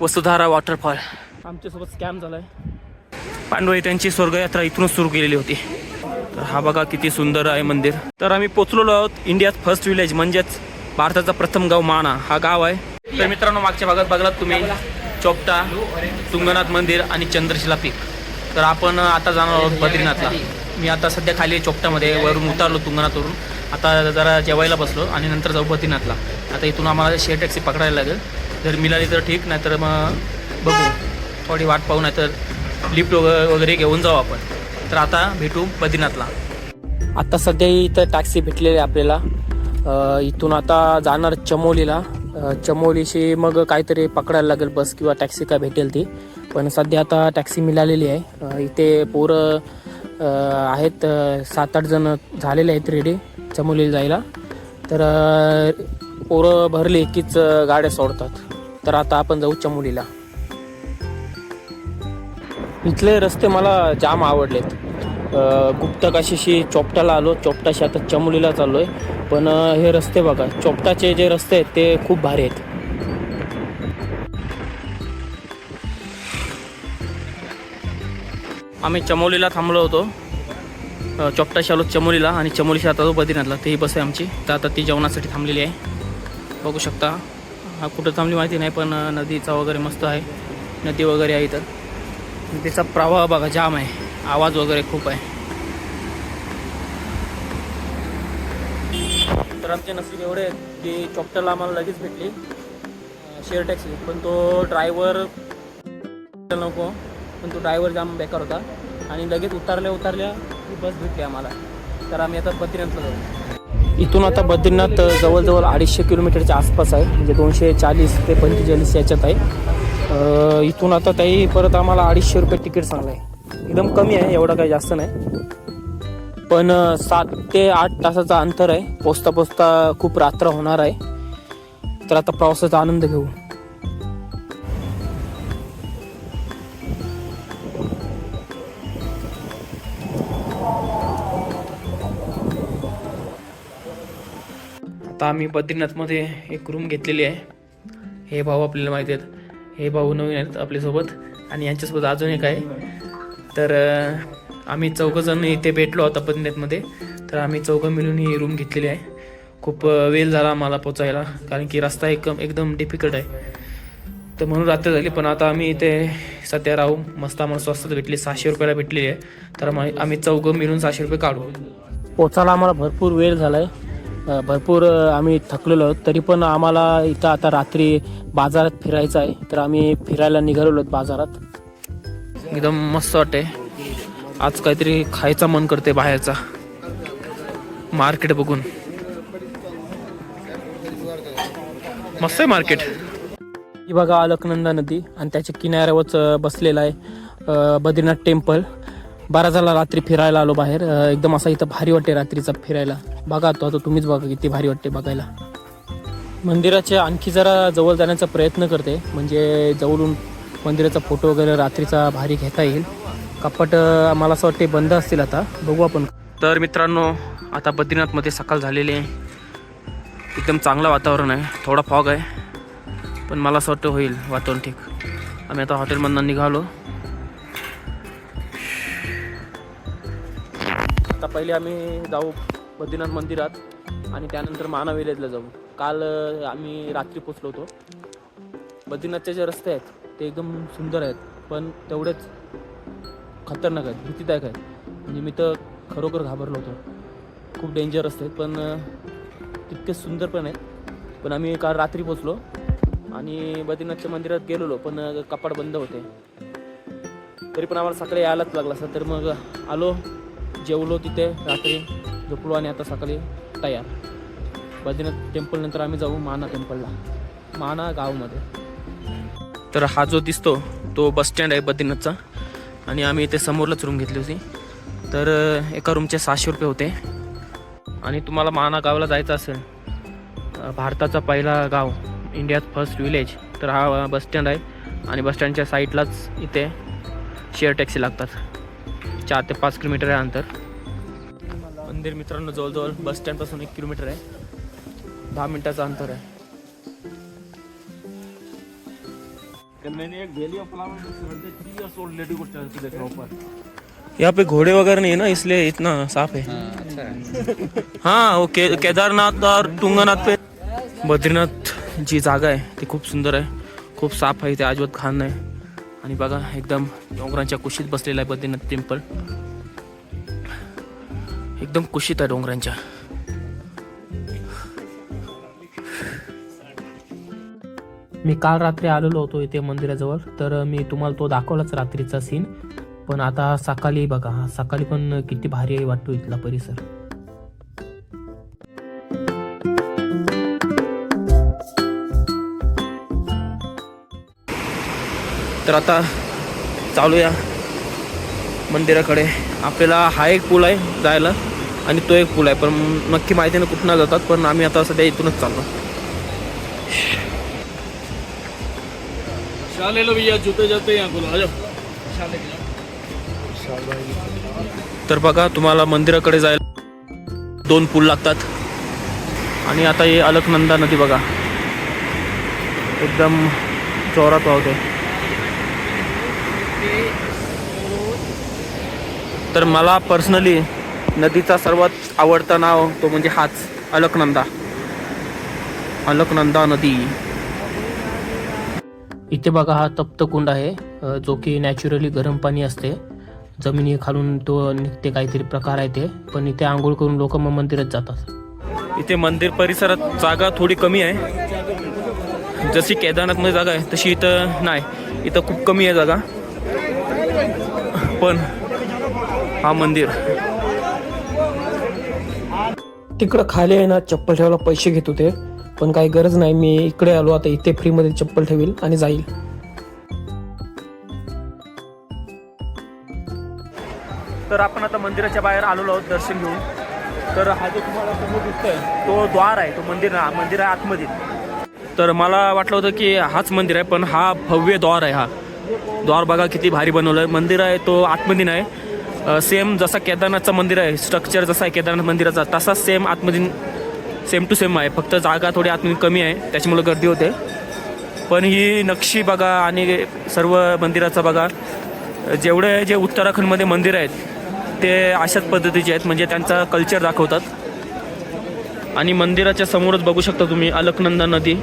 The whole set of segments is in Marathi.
वसुधारा वॉटरफॉल आमच्यासोबत स्कॅम झालाय. पांडवई त्यांची स्वर्गयात्रा इथूनच सुरू केलेली होती. तर हा बघा किती सुंदर आहे मंदिर. तर आम्ही पोचलेलो आहोत इंडियात फर्स्ट विलेज म्हणजेच भारताचा प्रथम गाव माणा हा गाव आहे. तर मित्रांनो मागच्या भागात बघलात तुम्ही चोपटा तुंगनाथ मंदिर आणि चंद्रशिला पीक. तर आपण आता जाणार आहोत बद्रीनाथला. मी आता सध्या खाली चोपटामध्ये वरून उतारलो तुंगनाथवरून. आता जरा जेवायला बसलो आणि नंतर जाऊ बद्रीनाथला. आता इथून आम्हाला शेअर टॅक्सी पकडायला लागेल. जर मिळाली तर ठीक नाही तर मग बघू. थोडी वाट पाहू नाही तर लिफ्ट वगैरे घेऊन जाऊ आपण. तर आता भेटू बद्रीनाथला. आता सध्या इथं टॅक्सी भेटलेली आहे आपल्याला. इथून आता जाणार चमोलीला. चमोलीशी मग काहीतरी पकडायला लागेल बस किंवा टॅक्सी काय भेटेल ती. पण सध्या आता टॅक्सी मिळालेली आहे. इथे पोरं आहेत सात आठ जण झालेले आहेत रेडी चमोलीला जायला. तर पोरं भरली कीच गाड्या सोडतात. तर आता आपण जाऊ चमोलीला. इथले रस्ते मला जाम आवडलेत. अ, गुप्तकाशीशी चोपटाला आलो. चोपटाशी आता चमोलीला आहे पण हे रस्ते बघा चोपटाचे जे रस्ते आहेत ते खूप भारी आहेत. आम्ही चमोलीला थांबलो होतो. चोपटाशी आलो चमोलीला आणि चमोलीशी आता तो बद्रीनाथला तेही बस आहे आमची. तर आता ती जेवणासाठी थांबलेली आहे. बघू शकता. हा कुठं थांबली माहिती नाही पण नदीचा वगैरे मस्त आहे. नदी वगैरे आहे इथं. नदीचा प्रवाह बघा जाम आहे. आवाज वगैरे खूप आहे. तर आमचे नसीब एवढे आहेत की चॉप्टरला आम्हाला लगेच भेटली. Share taxi. पण तो ड्रायव्हर नको. पण तो ड्रायव्हर जाम बेकार होता. आणि लगेच उतारल्या उतारल्या बस भेटली आम्हाला. तर आम्ही आता बद्रीनाथला जाऊ. इथून आता बद्रीनाथ जवळजवळ अडीचशे किलोमीटरच्या आसपास आहे. म्हणजे दोनशे चाळीस ते पंचेचाळीस याच्यात आहे. इथून आता ताई परत आम्हाला अडीचशे रुपये तिकीट सांगलं आहे. एकदम कमी आहे एवढं काही जास्त नाही. पण सात ते आठ तासाचं अंतर आहे. पोचता पोचता खूप रात्र होणार आहे. तर आता प्रवासाचा आनंद घेऊ. आता आम्ही बद्रीनाथमध्ये एक रूम घेतलेली आहे. हे भाऊ आपल्याला माहिती आहेत. हे भाऊ नवीन आहेत आपल्यासोबत आणि यांच्यासोबत अजून एक आहे. तर आम्ही चौघंजण इथे भेटलो आता बद्रीनाथमध्ये. तर आम्ही चौघं मिळून ही रूम घेतलेली आहे. खूप वेळ झाला आम्हाला पोचायला कारण की रस्ता एकदम एकदम डिफिकल्ट आहे. तर म्हणून रात्र झाली पण आता आम्ही इथे सध्या राहू. मस्त आम्हाला स्वस्तात भेटली सहाशे रुपयाला भेटलेली आहे. तर आम्ही आम्ही चौघं मिळून सहाशे रुपये काढू. पोचायला आम्हाला भरपूर वेळ झाला आहे भरपूर आम्ही थकलेलो आहोत. तरी पण आम्हाला इथं आता रात्री बाजारात फिरायचं आहे. तर आम्ही फिरायला निघालेलो आहोत बाजारात. एकदम मस्त वाटते आज काहीतरी खायचा मन करते बाहेरचा. मार्केट बघून. मस्त आहे मार्केट. ही बघा अलकनंदा नदी आणि त्याच्या किनाऱ्यावरच बसलेला आहे बद्रीनाथ टेम्पल. बारा झाला रात्री फिरायला आलो बाहेर. एकदम असा इथं भारी वाटते रात्रीचा फिरायला. बघा तो आता तुम्हीच बघा किती भारी वाटते बघायला. मंदिराच्या आणखी जरा जवळ जाण्याचा प्रयत्न करते. म्हणजे जवळून मंदिराचा फोटो वगैरे रात्रीचा भारी घेता येईल. कपाट मला असं वाटते बंद असतील आता. बघू आपण. तर मित्रांनो आता बद्रीनाथमध्ये सकाळ झालेली आहे. एकदम चांगलं वातावरण आहे. थोडा फॉग आहे. पण मला असं वाटतं होईल वातावरण ठीक. आम्ही आता हॉटेलमधनं निघालो. पहिले आम्ही जाऊ बद्रीनाथ मंदिरात आणि त्यानंतर माना विलेजला जाऊ. काल आम्ही रात्री पोचलो होतो. बद्रीनाथचे जे रस्ते आहेत ते एकदम सुंदर आहेत पण तेवढेच खतरनाक आहेत भीतीदायक आहेत. म्हणजे मी तर खरोखर घाबरलो होतो. खूप डेंजर रस्ते आहेत पण तितके सुंदर पण आहेत. पण आम्ही काल रात्री पोचलो आणि बद्रीनाथच्या मंदिरात गेलेलो पण कपाट बंद होते. तरी पण आम्हाला सकाळी यायलाच लागला असं तर मग आलो. जेवलो तिथे रात्री झोपलो आणि आता सकाळी तयार. बद्रीनाथ टेम्पल नंतर आम्ही जाऊ माना टेम्पलला माना गावमध्ये. तर हा जो दिसतो तो बस स्टँड आहे बद्रीनाथचा. आणि आम्ही इथे समोरलाच रूम घेतली होती. तर एका रूमचे सहाशे रुपये होते. आणि तुम्हाला माना गावाला जायचं असेल भारताचा पहिला गाव इंडियात फर्स्ट विलेज तर हा बस स्टँड आहे. आणि बस स्टँडच्या साईडलाच इथे शेअर टॅक्सी लागतात. चार ते पाच किलोमीटर आहे अंतर. मंदिर मित्रांनो जवळजवळ बस स्टँडपासून एक किलोमीटर आहे. दहा मिनिटाचं अंतर आहे. कल मैंने एक valley of flower three years old lady को देखा ऊपर यहाँ पे घोड़े वगैरह नहीं है ना इसलिए इतना साफ है हाँ वो के केदारनाथ और तुंगनाथ पे. बद्रीनाथ जी जागा आहे ती खूप सुंदर आहे. खूप साफ आहे ते अजिबात घाण नाही. आणि बघा एकदम डोंगरांच्या कुशीत बसलेला आहे बद्रीनाथ टेम्पल. एकदम कुशीत आहे डोंगरांच्या. मी काल रात्री आलेलो होतो इथे मंदिराजवळ तर मी तुम्हाला तो दाखवलाच रात्रीचा सीन पण आता सकाळी बघा सकाळी पण किती भारी वाटतो इथला परिसर. तर आता चालूया मंदिराकडे. आपल्याला हा एक पूल आहे जायला आणि तो एक पूल आहे. पण नक्की माहिती नाही कुठनं जातात पण आम्ही आता सध्या इथूनच चाललो. शाल ले लो भैया जूते जाते यहाँ को आ जाओ तर बघा तुम्हाला मंदिराकडे जायला दोन पूल लागतात. आणि आता हे अलकनंदा नदी बघा. एकदम जोरात वाहते तर मला पर्सनली नदीचा सर्वात आवडता नाव तो म्हणजे हाच अलकनंदा. अलकनंदा नदी. इथे बघा हा तप्त कुंड आहे जो की नॅचरली गरम पाणी असते. जमिनी खालून तो निघते काहीतरी प्रकार आहे ते पण इथे आंघोळ करून लोक मग मंदिरात जातात. इथे मंदिर परिसरात जागा थोडी कमी आहे. जशी केदारनाथमध्ये जागा आहे तशी इथं नाही. इथं खूप कमी आहे जागा. पण हा मंदिर. तिकडं खाली आहे ना चप्पल ठेवायला पैसे घेत होते. पण काही गरज नाही मी इकडे आलो आता इथे फ्रीमध्ये चप्पल ठेवील आणि जाईल. तर आपण आता मंदिराच्या बाहेर आलेलो आहोत दर्शन घेऊन. तर हा जो तुम्हाला समोर दिसतोय तो द्वार आहे तो मंदिर मंदिर आहे आतमध्ये. तर मला वाटलं होतं की हाच मंदिर आहे पण हा भव्य द्वार आहे हा. द्वार बघा किती भारी बनवलं आहे मंदिर आहे तो आत्मदिन आहे. सेम जसा केदारनाथचं मंदिर आहे स्ट्रक्चर जसा आहे केदारनाथ मंदिराचा तसाच सेम आत्मदिन सेम टू सेम आहे. फक्त जागा थोडी आतमध्ये कमी आहे त्याच्यामुळे गर्दी होते. पण ही नक्षी बघा आणि सर्व मंदिराचा बघा जेवढे जे उत्तराखंडमध्ये मंदिर आहेत ते अशाच पद्धतीचे आहेत म्हणजे त्यांचा कल्चर दाखवतात. आणि मंदिराच्या समोरच बघू शकता तुम्ही अलकनंदा नदी.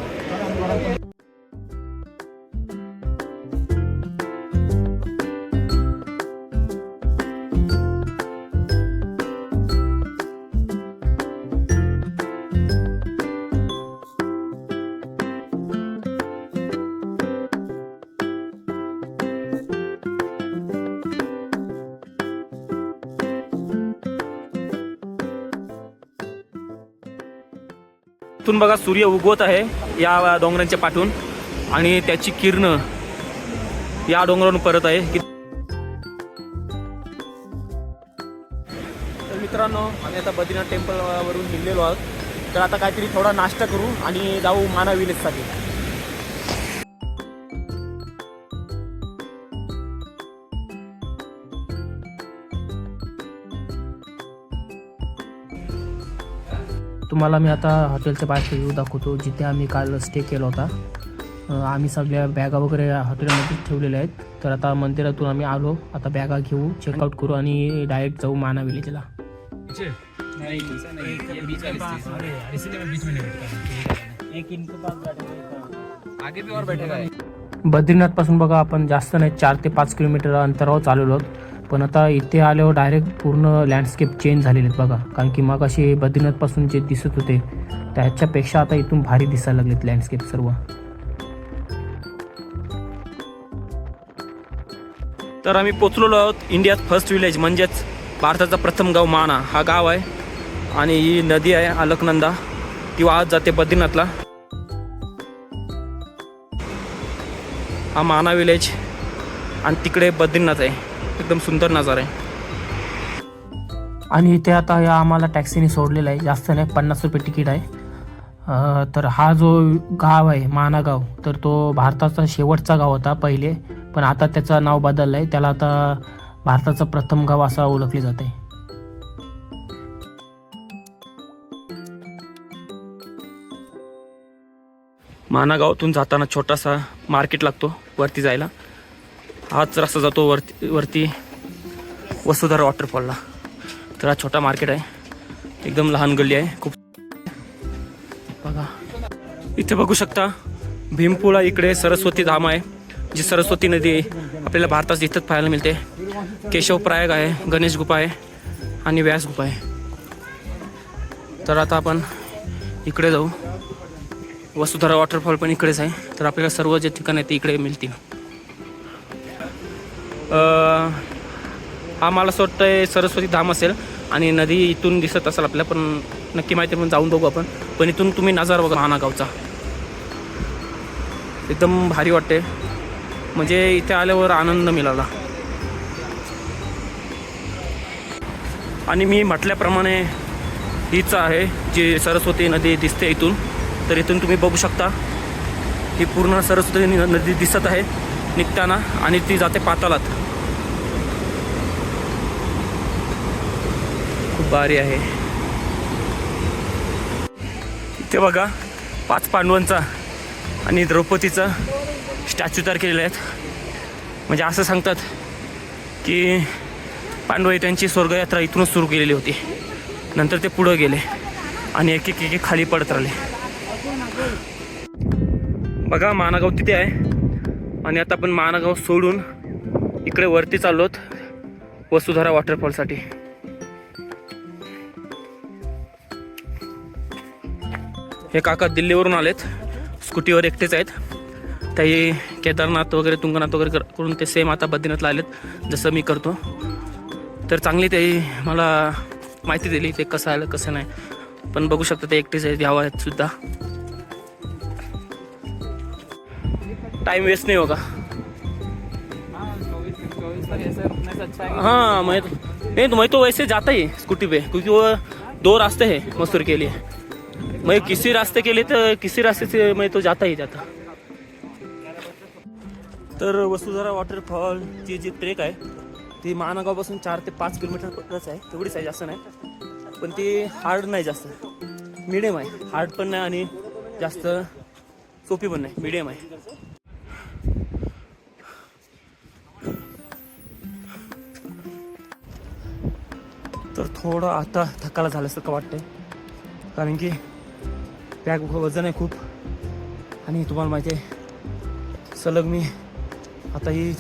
इथून बघा सूर्य उगवत आहे या डोंगरांच्या पाठून. आणि त्याची किरण या डोंगरावरून परत आहे. तर मित्रांनो आम्ही आता बद्रीनाथ टेम्पल वरून निघलेलो आहोत. तर आता काहीतरी थोडा नाश्ता करू आणि जाऊ माना तुम्हाला मी आता हॉटेलच्या बाहेरचा व्ह्यू दाखवतो जिथे आम्ही काल स्टे केला होता. आम्ही सगळ्या बॅगा वगैरे हॉटेलमध्ये ठेवलेल्या आहेत. तर आता मंदिरातून आम्ही आलो आता बॅगा घेऊ चेकआउट करू आणि डायरेक्ट जाऊ माना विलेजला. आगे भी और बैठेगा बद्रीनाथपासून बघा आपण जास्त नाही चार ते पाच किलोमीटर अंतरावर चालवलो आहोत. पण आता इथे आल्यावर डायरेक्ट पूर्ण लँडस्केप चेंज झालेले आहेत बघा. कारण की मग असे बद्रीनाथपासून जे दिसत होते त्याच्यापेक्षा आता इथून भारी दिसायला लागलेत लँडस्केप सर्व. तर आम्ही पोचलेलो आहोत इंडियात फर्स्ट विलेज म्हणजेच भारताचा प्रथम गाव माणा. हा गाव आहे आणि ही नदी आहे अलकनंदा. ती वाहत जाते बद्रीनाथला. हा माना विलेज आणि तिकडे बद्रीनाथ आहे. एकदम सुंदर नजारा आहे. आणि इथे आता या आम्हाला टॅक्सीने सोडलेला आहे. जास्त नाही पन्नास रुपये तिकीट आहे. तर हा जो गाव आहे माना गाव तर तो भारताचा शेवटचा गाव होता पहिले. पण आता त्याचं नाव बदललं आहे. त्याला आता भारताचं प्रथम गाव असं ओळखले जाते. मानागावातून जाताना छोटासा मार्केट लागतो वरती जायला. हाच रस्ता जातो वरती वरती वसुधारा वॉटरफॉलला तर हा छोटा मार्केट आहे. एकदम लहान गल्ली आहे. खूप बघा. इथे बघू शकता भीमपुळा इकडे सरस्वती धाम आहे जी सरस्वती नदी आपल्याला भारतात इथंच पाहायला मिळते. केशव प्रयाग आहे गणेश गुफा आहे आणि व्यास गुफा आहे. तर आता आपण इकडे जाऊ. वसुधारा वॉटरफॉल पण इकडेच आहे. तर आपल्याला सर्व जे ठिकाण आहे ते इकडे मिळतील. हा मला असं वाटतं सरस्वती धाम असेल आणि नदी इथून दिसत असेल आपल्या पण नक्की माहिती म्हणून जाऊन बघू आपण. पण इथून तुम्ही नजारा बघा महानागावचा. एकदम भारी वाटते म्हणजे इथे आल्यावर आनंद मिळाला. आणि मी म्हटल्याप्रमाणे हीच आहे जी सरस्वती नदी दिसते इथून. तर इथून तुम्ही बघू शकता. ही पूर्ण सरस्वती नदी दिसत आहे. निघताना आणि ती जाते पातालात. खूप भारी आहे. इथे बघा पाच पांडवांचा आणि द्रौपदीचा स्टॅच्यू तयार केलेले आहेत. म्हणजे असं सांगतात की पांडव त्यांची स्वर्गयात्रा इथूनच सुरू केलेली होती. नंतर ते पुढं गेले आणि एक एक एक खाली पडत राहिले. बघा मानागाव तिथे आहे. आणि आता आपण मानागाव सोडून इकडे वरती चाललो वसुधारा वॉटरफॉलसाठी. हे काका दिल्लीवरून आलेत. स्कूटीवर एकटेच आहेत. त्याही केदारनाथ वगैरे तुंगनाथ वगैरे करून ते सेम आता बद्रीनाथला आलेत. जसं मी करतो. तर चांगली ते मला माहिती दिली ते कसं आलं कसं नाही. पण बघू शकता ते एकटेच आहेत यावं आहेत सुद्धा. टाइम वेस्ट नहीं होगा। हाँ मैं नहीं तो मैं तो वैसे जाता ही स्कूटी पे क्योंकि वो दो रास्ते हैं मसूर के लिए। मैं किसी रास्ते के लिए तो किसी रास्ते से मैं तो जाता ही जाता। तर वसुधारा वॉटरफॉलची जी ट्रेक आहे ती महानगावपासून चार ते पाच किलोमीटरच आहे तेवढीच आहे जास्त नाही. पण ती हार्ड नाही जास्त. मिडियम आहे. हार्ड पण नाही आणि जास्त सोपी पण नाही. मिडियम आहे. तर थोडं आता थकाला झाल्यासारखं वाटतंय. कारण की बॅग वजन आहे खूप. आणि तुम्हाला माहिती आहे सलग मी आता ही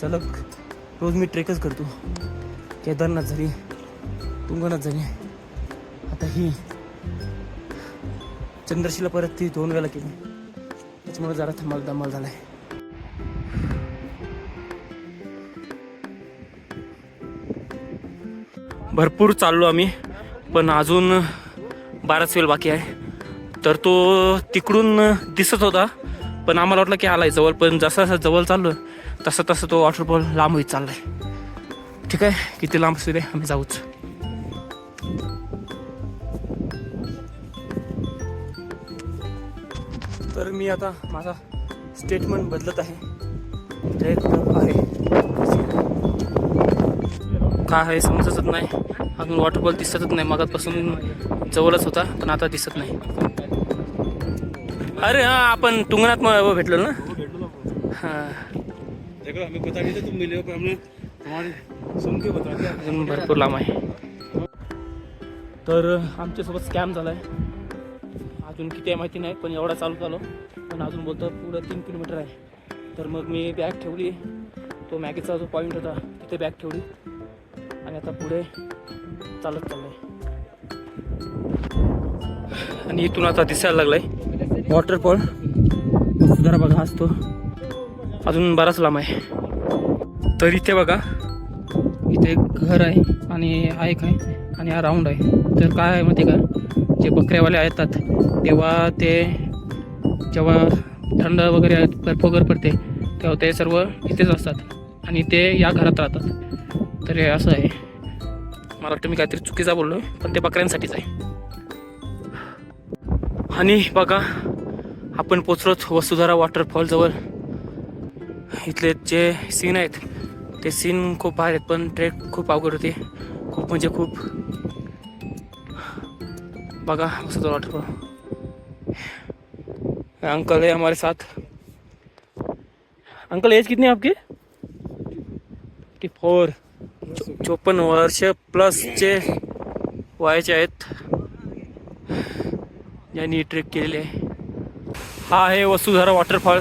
सलग रोज मी ट्रेकच करतो. केदारनाथ झाली तुंगनाथ झाली. आता ही चंद्रशिला परत ती दोन वेळा केली. त्याच्यामुळे जरा थंबा दमाल झाला आहे भरपूर चाललो आम्ही पण अजून बाराच वेळ बाकी आहे. तर तो तिकडून दिसत होता पण आम्हाला वाटलं की आलाय जवळ पण जसा जसा जवळ चाललो तसं तसं तो वॉटरफॉल लांब होईत चाललाय. ठीक आहे किती लांब असू दे आम्ही जाऊच. तर मी आता माझा स्टेटमेंट बदलत आहे. जय आहे. काय आहे समजतच नाही. अजून वॉटरफॉल दिसतच नाही. मगातपासून जवळच होता पण आता दिसत नाही. अरे हा आपण तुंगनाथ म- भेटलो ना? हां. देखो हमें पता नहीं था तुम मिले हो पर हमने तुम्हारे सुन के बता दिया। अजून भरपूर लांब आहे. तर आमच्यासोबत स्कॅम झाला आहे अजून किती आहे माहिती नाही पण एवढा चालू झालो. पण अजून बोलतो पुढं तीन किलोमीटर आहे. तर मग मी बॅग ठेवली. तो मॅगीचा जो पॉईंट होता तिथे बॅग ठेवली. आणि आता पुढे चालत चाललंय. आणि इथून आता दिसायला लागलाय. वॉटरफॉल जरा बघा असतो अजून बराच लांब आहे. तर इथे बघा इथे एक घर आहे आणि हा एक आहे आणि हा राऊंड आहे. तर काय आहे माहिती आहे का? जे बकऱ्यावाले येतात तेव्हा ते जेव्हा थंड वगैरे बर्फ वगैरे पडते तेव्हा ते सर्व इथेच असतात आणि ते या घरात राहतात. तर हे असं आहे. मला वाटतं मी काहीतरी चुकीचा बोललो पण ते बकऱ्यांसाठीच आहे. आणि बघा आपण पोचलोच वसुधारा वॉटरफॉलजवळ इथले जे सीन आहेत ते सीन खूप भारी आहेत पण ट्रेक खूप अवघड होते. खूप म्हणजे खूप. बघा वसुधारा वॉटरफॉल अंकल है हमारे साथ. अंकल एज कितनी है आपकी? फोर चोपन्न वर्ष प्लसचे वयाचे आहेत. ज्यांनी ट्रेक केलेले आहे. हा आहे वसुधारा वॉटरफॉल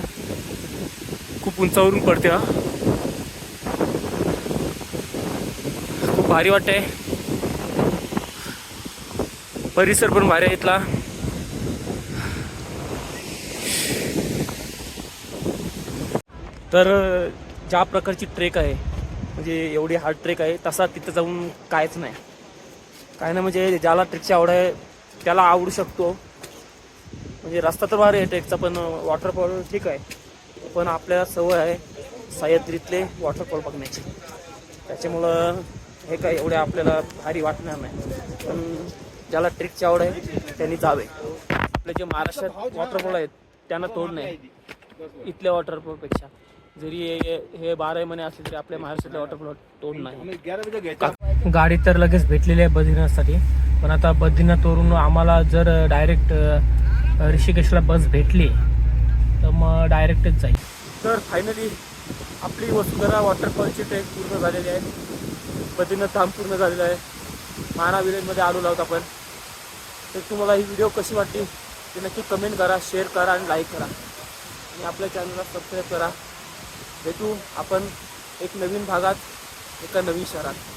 खूप उंचावरून पडते हा. खूप भारी वाटते परिसर पण भारी आहे इथला. तर ज्या प्रकारची ट्रेक आहे म्हणजे एवढी हार्ड ट्रेक आहे तसा तिथं जाऊन कायच नाही. काय ना म्हणजे ज्याला ट्रेकची आवड आहे त्याला आवडू शकतो. म्हणजे रस्ता तर भारी आहे ट्रेकचा पण वॉटरफॉल ठीक आहे. पण आपल्याला सवय आहे सह्याद्रीतले वॉटरफॉल बघण्याची. त्याच्यामुळं हे काय एवढे आपल्याला भारी वाटणार नाही. पण ज्याला ट्रेकची आवड आहे त्यांनी जावे. आपले जे महाराष्ट्रात वॉटरफॉल आहेत त्यांना तोड नाही. इथल्या वॉटरफॉलपेक्षा जरी हे हे बारा महिने असले तरी आपल्या महाराष्ट्रातल्या वॉटरफॉल तोड नाही. गाडी तर लगेच भेटलेली आहे बद्रीनाथसाठी पण आता बद्रीनाथवरून आम्हाला जर डायरेक्ट ऋषिकेशला बस भेटली तर मग डायरेक्टच जाईल. तर फायनली आपली वसुंधरा वॉटरफॉलची ट्रेक पूर्ण झालेली आहे. बद्रीनाथ धाम पूर्ण झालेलं आहे. माना विलेजमध्ये आलो आहोत आपण. तर तुम्हाला ही व्हिडिओ कशी वाटली ते नक्की कमेंट करा शेअर करा आणि लाईक करा. आणि आपल्या चॅनलला सबस्क्राईब करा. भेटू आपण एक नवीन भागात एका नवीन शहरात.